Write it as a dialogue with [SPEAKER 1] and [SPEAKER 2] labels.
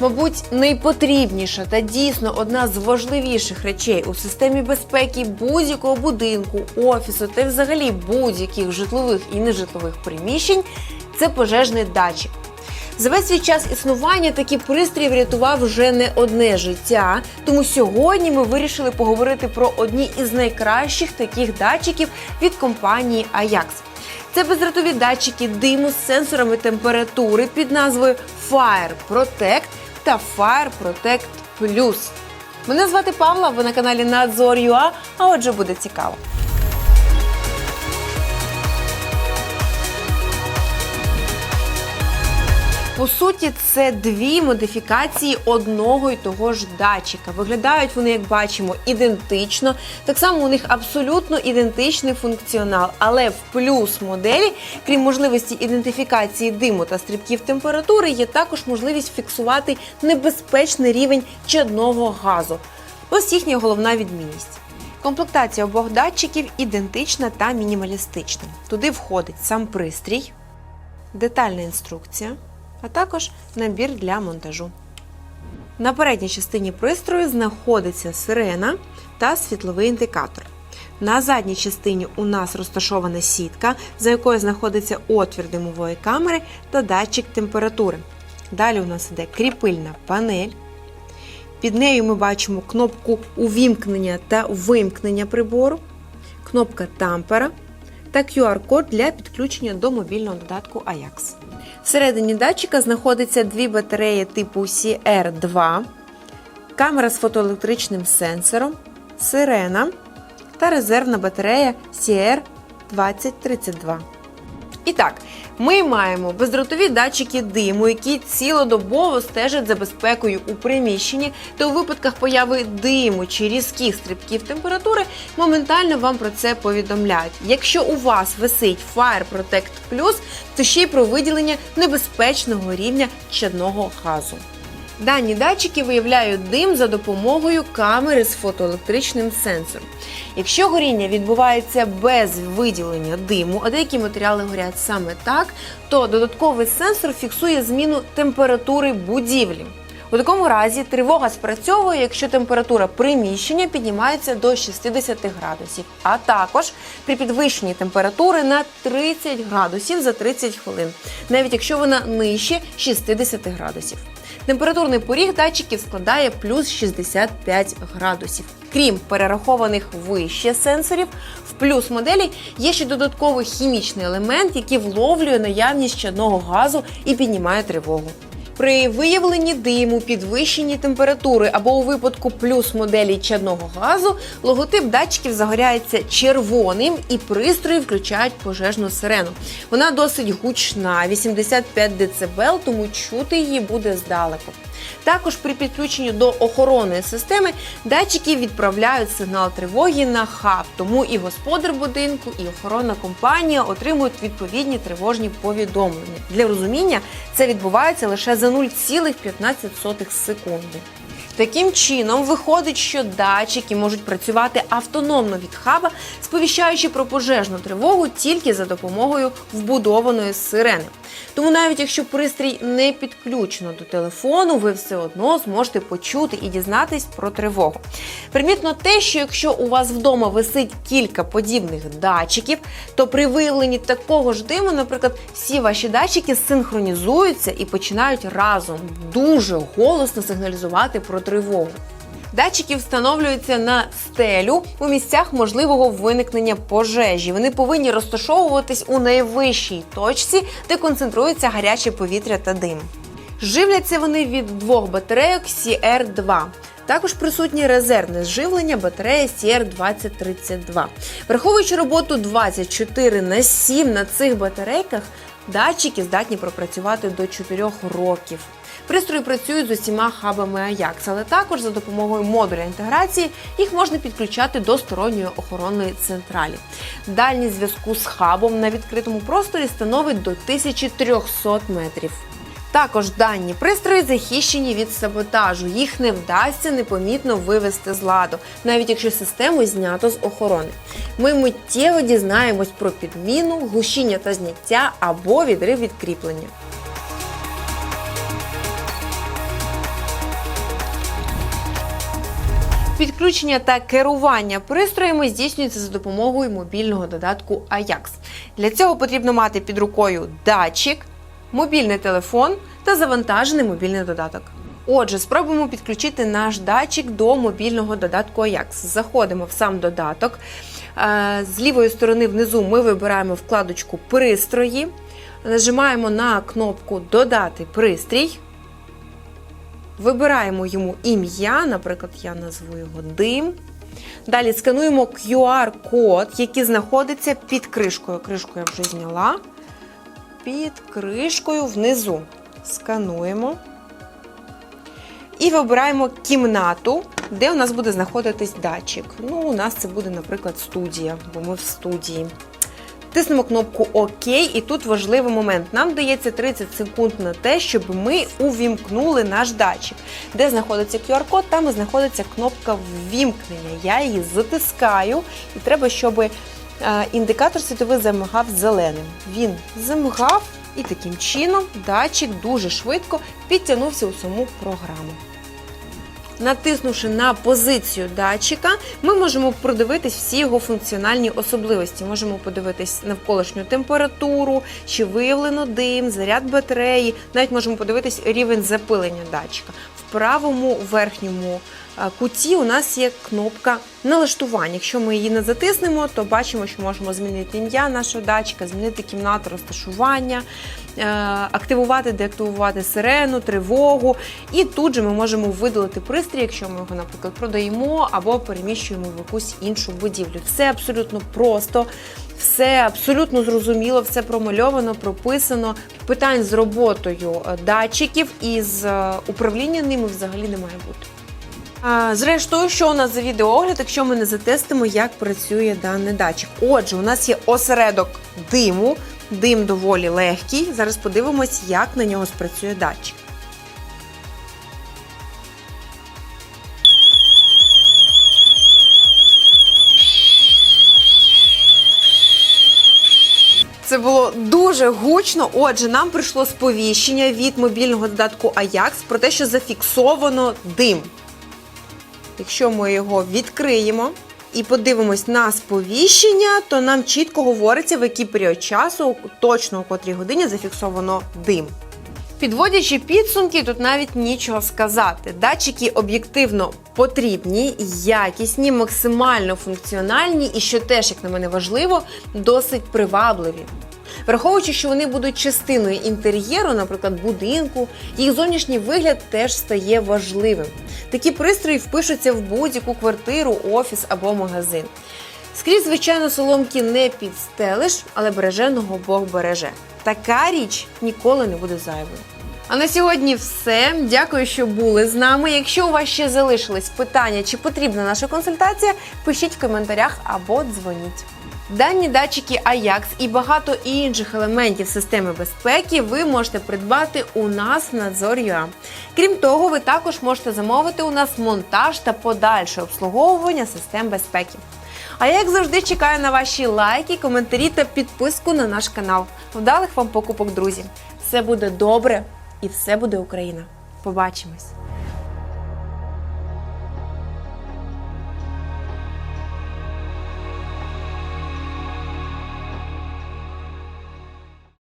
[SPEAKER 1] Мабуть, найпотрібніша та дійсно одна з важливіших речей у системі безпеки будь-якого будинку, офісу та взагалі будь-яких житлових і нежитлових приміщень це пожежний датчик. За весь свій час існування такий пристрій врятував вже не одне життя. Тому сьогодні ми вирішили поговорити про одні із найкращих таких датчиків від компанії Ajax. Це бездротові датчики диму з сенсорами температури під назвою Fire Protect та Fire Protect Plus. Мене звати Павла, ви на каналі Надзор.ua, а отже буде цікаво. По суті, це дві модифікації одного й того ж датчика. Виглядають вони, як бачимо, ідентично. Так само у них абсолютно ідентичний функціонал. Але в плюс моделі, крім можливості ідентифікації диму та стрибків температури, є також можливість фіксувати небезпечний рівень чадного газу. Ось їхня головна відмінність. Комплектація обох датчиків ідентична та мінімалістична. Туди входить сам пристрій, детальна інструкція, а також набір для монтажу. На передній частині пристрою знаходиться сирена та світловий індикатор. На задній частині у нас розташована сітка, за якою знаходиться отвір димової камери та датчик температури. Далі у нас іде кріпильна панель. Під нею ми бачимо кнопку увімкнення та вимкнення прибору, кнопка тампера та QR-код для підключення до мобільного додатку Ajax. Всередині датчика знаходяться дві батареї типу CR2, камера з фотоелектричним сенсором, сирена та резервна батарея CR2032. І так, ми маємо бездротові датчики диму, які цілодобово стежать за безпекою у приміщенні, та у випадках появи диму чи різких стрибків температури моментально вам про це повідомляють. Якщо у вас висить Fire Protect Plus, то ще й про виділення небезпечного рівня чадного газу. Дані датчики виявляють дим за допомогою камери з фотоелектричним сенсором. Якщо горіння відбувається без виділення диму, а деякі матеріали горять саме так, то додатковий сенсор фіксує зміну температури будівлі. У такому разі тривога спрацьовує, якщо температура приміщення піднімається до 60 градусів, а також при підвищенні температури на 30 градусів за 30 хвилин, навіть якщо вона нижче 60 градусів. Температурний поріг датчиків складає плюс 65 градусів. Крім перерахованих вище сенсорів, в плюс моделі є ще додатковий хімічний елемент, який вловлює наявність чадного газу і піднімає тривогу. При виявленні диму, підвищенні температури або у випадку плюс моделі чадного газу логотип датчиків загоряється червоним і пристрої включають пожежну сирену. Вона досить гучна, 85 дБ, тому чути її буде здалеку. Також при підключенні до охоронної системи датчики відправляють сигнал тривоги на хаб, тому і господар будинку, і охоронна компанія отримують відповідні тривожні повідомлення. Для розуміння це відбувається лише за 0,15 секунди. Таким чином, виходить, що датчики можуть працювати автономно від хаба, сповіщаючи про пожежну тривогу тільки за допомогою вбудованої сирени. Тому навіть якщо пристрій не підключено до телефону, ви все одно зможете почути і дізнатись про тривогу. Примітно те, що якщо у вас вдома висить кілька подібних датчиків, то при виявленні такого ж диму, наприклад, всі ваші датчики синхронізуються і починають разом дуже голосно сигналізувати про тривогу. Датчики встановлюються на стелю у місцях можливого виникнення пожежі. Вони повинні розташовуватись у найвищій точці, де концентрується гаряче повітря та дим. Живляться вони від двох батарейок CR2. Також присутнє резервне зживлення батареї CR2032. Враховуючи роботу 24 на 7 на цих батарейках, датчики здатні пропрацювати до 4 років. Пристрої працюють з усіма хабами Ajax, але також за допомогою модуля інтеграції їх можна підключати до сторонньої охоронної централі. Дальність зв'язку з хабом на відкритому просторі становить до 1300 метрів. Також дані пристрої захищені від саботажу. Їх не вдасться непомітно вивести з ладу, навіть якщо систему знято з охорони. Ми миттєво дізнаємось про підміну, гущіння та зняття або відрив відкріплення. Підключення та керування пристроями здійснюється за допомогою мобільного додатку Ajax. Для цього потрібно мати під рукою датчик мобільний телефон та завантажений мобільний додаток. Отже, спробуємо підключити наш датчик до мобільного додатку Ajax. Заходимо в сам додаток. Е, З лівої сторони внизу ми вибираємо вкладочку Пристрої, нажимаємо на кнопку Додати пристрій. Вибираємо йому ім'я, наприклад, я назву його дим. Далі скануємо QR-код, який знаходиться під кришкою. Кришку я вже зняла. Під кришкою внизу. Скануємо. І вибираємо кімнату, де у нас буде знаходитись датчик. Ну, у нас це буде, наприклад, студія, бо ми в студії. Тиснемо кнопку ОК, і тут важливий момент. Нам дається 30 секунд на те, щоб ми увімкнули наш датчик. Де знаходиться QR-код, там і знаходиться кнопка ввімкнення. Я її затискаю, і треба, щоб індикатор світовий замигав зеленим. Він замигав, і таким чином датчик дуже швидко підтягнувся у саму програму. Натиснувши на позицію датчика, ми можемо продивитись всі його функціональні особливості. Можемо подивитись навколишню температуру, чи виявлено дим, заряд батареї. Навіть можемо подивитись рівень запилення датчика. Правому верхньому е, куті у нас є кнопка налаштування. Якщо ми її не затиснемо, то бачимо, що можемо змінити ім'я нашого датчика, змінити кімнату розташування, е, активувати, деактивувати сирену, тривогу. І тут же ми можемо видалити пристрій, якщо ми його, наприклад, продаємо або переміщуємо в якусь іншу будівлю. Все абсолютно просто. Все абсолютно зрозуміло, все промальовано, прописано. Питань з роботою е, датчиків і з е, управлінням ними взагалі не має бути. Зрештою, що у нас за відеоогляд, якщо ми не затестимо, як працює даний датчик. Отже, у нас є осередок диму, дим доволі легкий. Зараз подивимось, як на нього спрацює датчик. Це було дуже гучно. Отже, нам прийшло сповіщення від мобільного додатку Ajax про те, що зафіксовано дим. Якщо ми його відкриємо і подивимось на сповіщення, то нам чітко говориться, в який період часу, точно у котрій годині зафіксовано дим. Підводячи підсумки, тут навіть нічого сказати. Датчики об'єктивно потрібні, якісні, максимально функціональні і, що теж, як на мене важливо, досить привабливі. Враховуючи, що вони будуть частиною інтер'єру, наприклад, будинку, їх зовнішній вигляд теж стає важливим. Такі пристрої впишуться в будь-яку квартиру, офіс або магазин. Скрізь, звичайно, соломки не підстелиш, але береженого Бог береже. Така річ ніколи не буде зайвою. А на сьогодні все. Дякую, що були з нами. Якщо у вас ще залишились питання, чи потрібна наша консультація, пишіть в коментарях або дзвоніть. Дані датчики Ajax і багато інших елементів системи безпеки ви можете придбати у нас в Надзор.ua. Крім того, ви також можете замовити у нас монтаж та подальше обслуговування систем безпеки. А я, як завжди, чекаю на ваші лайки, коментарі та підписку на наш канал. Вдалих вам покупок, друзі! Все буде добре і все буде Україна. Побачимось!